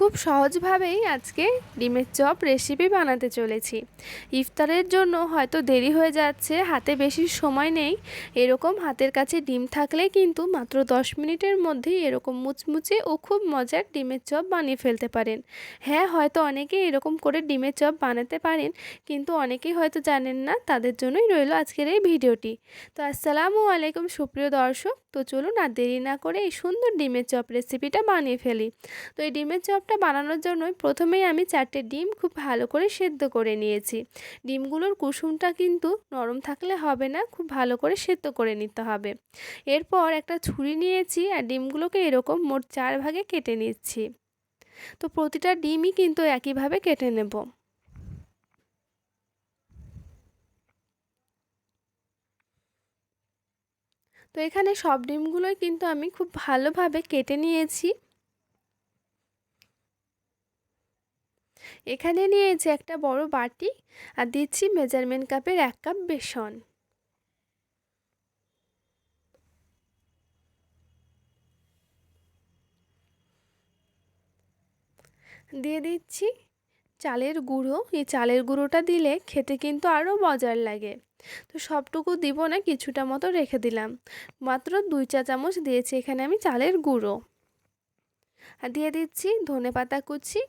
খুব সহজভাবেই আজকে ডিমের চপ রেসিপি বানাতে চলেছি। ইফতারের জন্য হয়তো দেরি হয়ে যাচ্ছে, হাতে বেশি সময় নেই। এরকম হাতের কাছে ডিম থাকলে কিন্তু মাত্র দশ মিনিটের মধ্যেই এরকম মুচমুচে ও খুব মজার ডিমের চপ বানিয়ে ফেলতে পারেন। হ্যাঁ হয়তো অনেকেই এরকম করে ডিমের চপ বানাতে পারেন, কিন্তু অনেকেই হয়তো জানেন না, তাদের জন্যই রইল আজকের এই ভিডিওটি। তো আসসালামু আলাইকুম সুপ্রিয় দর্শক, তো চলুন আর দেরি না করে এই সুন্দর ডিমের চপ রেসিপিটা বানিয়ে ফেলি। তো এই ডিমের চপটা বানানোর জন্য প্রথমেই আমি চারটে ডিম খুব ভালো করে সেদ্ধ করে নিয়েছি। ডিমগুলোর কুসুমটা কিন্তু নরম থাকলে হবে না, খুব ভালো করে সেদ্ধ করে নিতে হবে। এরপর একটা ছুরি নিয়েছি আর ডিমগুলোকে এরকম মোট চার ভাগে কেটে নিচ্ছি। তো প্রতিটা ডিমই কিন্তু একইভাবে কেটে নেব। তো এখানে সব ডিমগুলোই কিন্তু আমি খুব ভালোভাবে কেটে নিয়েছি। এখানে নিয়েছি একটা বড় বাটি, আর দিচ্ছি মেজারমেন্ট কাপের এক কাপ বেসন। দিয়ে দিচ্ছি চালের গুঁড়ো। এই চালের গুঁড়োটা দিলে খেতে কিন্তু আরও মজার লাগে। তো সবটুকু দিব না, কিছুটা মতো রেখে দিলাম। মাত্র দুই চা চামচ দিয়েছি এখানে আমি চালের গুঁড়ো। আর দিয়ে দিচ্ছি ধনে পাতা কুচি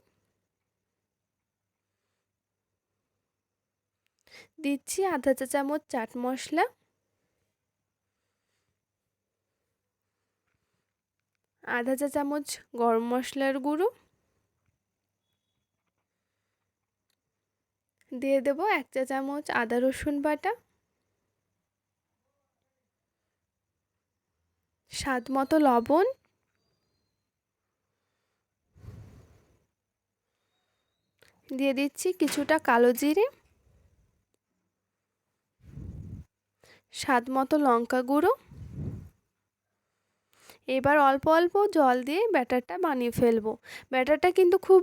দিচ্ছি আধা চা চামচ চাট মশলা। আধা চা চামচ গরম মশলার গুঁড়ো। দিয়ে দেব এক চা চামচ আদা রসুন বাটা। স্বাদ মতো লবণ। দিয়ে দিচ্ছি কিছুটা কালো জিরে। স্বাদ মতো লঙ্কা গুঁড়ো। এবার অল্প অল্প জল দিয়ে ব্যাটারটা বানিয়ে ফেলব। ব্যাটারটা কিন্তু খুব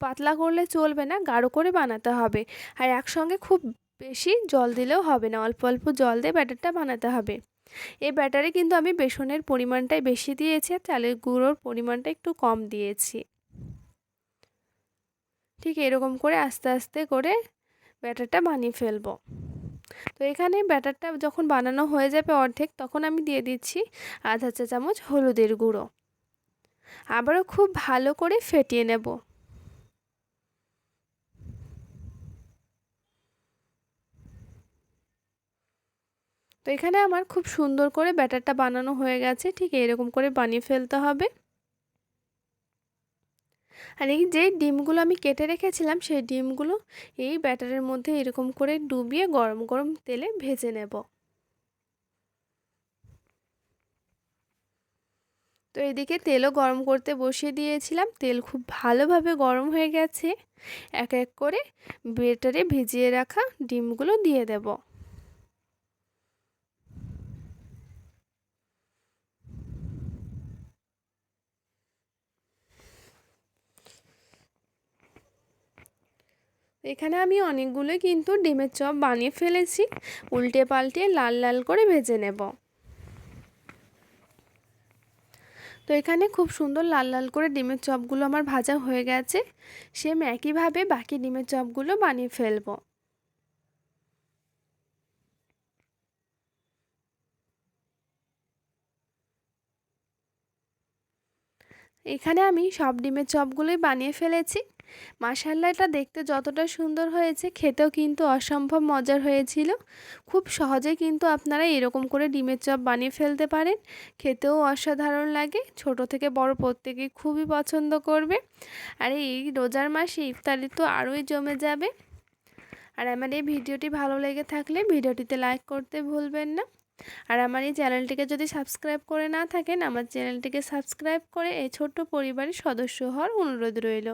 পাতলা করলে চলবে না, গাঢ় করে বানাতে হবে। আর একসঙ্গে খুব বেশি জল দিলেও হবে না, অল্প অল্প জল দিয়ে ব্যাটারটা বানাতে হবে। এই ব্যাটারে কিন্তু আমি বেসনের পরিমাণটাই বেশি দিয়েছি আর চালের গুঁড়োর পরিমাণটা একটু কম দিয়েছি। ঠিক এরকম করে আস্তে আস্তে করে ব্যাটারটা বানিয়ে ফেলব। তো এখানে ব্যাটারটা যখন বানানো হয়ে যাবে অর্ধেক, তখন আমি দিয়ে দিচ্ছি আধা চা চামচ হলুদের গুঁড়ো। আবারও খুব ভালো করে ফেটিয়ে নেব। তো এখানে আমার খুব সুন্দর করে ব্যাটারটা বানানো হয়ে গেছে, ঠিক এরকম করে বানিয়ে ফেলতে হবে। আর এই যে ডিমগুলো আমি কেটে রেখেছিলাম, সেই ডিমগুলো এই ব্যাটারের মধ্যে এরকম করে ডুবিয়ে গরম গরম তেলে ভেজে নেব। তো এদিকে তেলও গরম করতে বসিয়ে দিয়েছিলাম। তেল খুব ভালোভাবে গরম হয়ে গেছে। এক এক করে ব্যাটারে ভিজিয়ে রাখা ডিমগুলো দিয়ে দেবো। এখানে আমি অনেকগুলোই কিন্তু ডিমের চপ বানিয়ে ফেলেছি। উল্টে পাল্টে লাল লাল করে ভেজে নেব। তো এখানে খুব সুন্দর লাল লাল করে ডিমের চপগুলো আমার ভাজা হয়ে গেছে। সেম একইভাবে বাকি ডিমের চপগুলো বানিয়ে ফেলব। এখানে আমি সব ডিমের চপগুলোই বানিয়ে ফেলেছি। মাসাল্লা এটা দেখতে যতটা সুন্দর হয়েছে, খেতেও কিন্তু অসম্ভব মজার হয়েছিল। খুব সহজে কিন্তু আপনারা এরকম করে ডিমের চপ বানিয়ে ফেলতে পারেন। খেতেও অসাধারণ লাগে, ছোট থেকে বড় প্রত্যেকেই খুবই পছন্দ করবে। আর এই রোজার মাসে ইফতারি তো আরোই জমে যাবে। আর আমার এই ভিডিওটি ভালো লেগে থাকলে ভিডিওটিতে লাইক করতে ভুলবেন না। আর আমার এই চ্যানেলটিকে যদি সাবস্ক্রাইব করে না থাকেন, আমার চ্যানেলটিকে সাবস্ক্রাইব করে এই ছোট্ট পরিবারের সদস্য হওয়ার অনুরোধ রইল।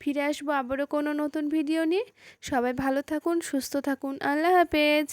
ফিরে আসব আবারও কোনো নতুন ভিডিও নিয়ে। সবাই ভালো থাকুন সুস্থ থাকুন। আল্লাহ হাফেজ।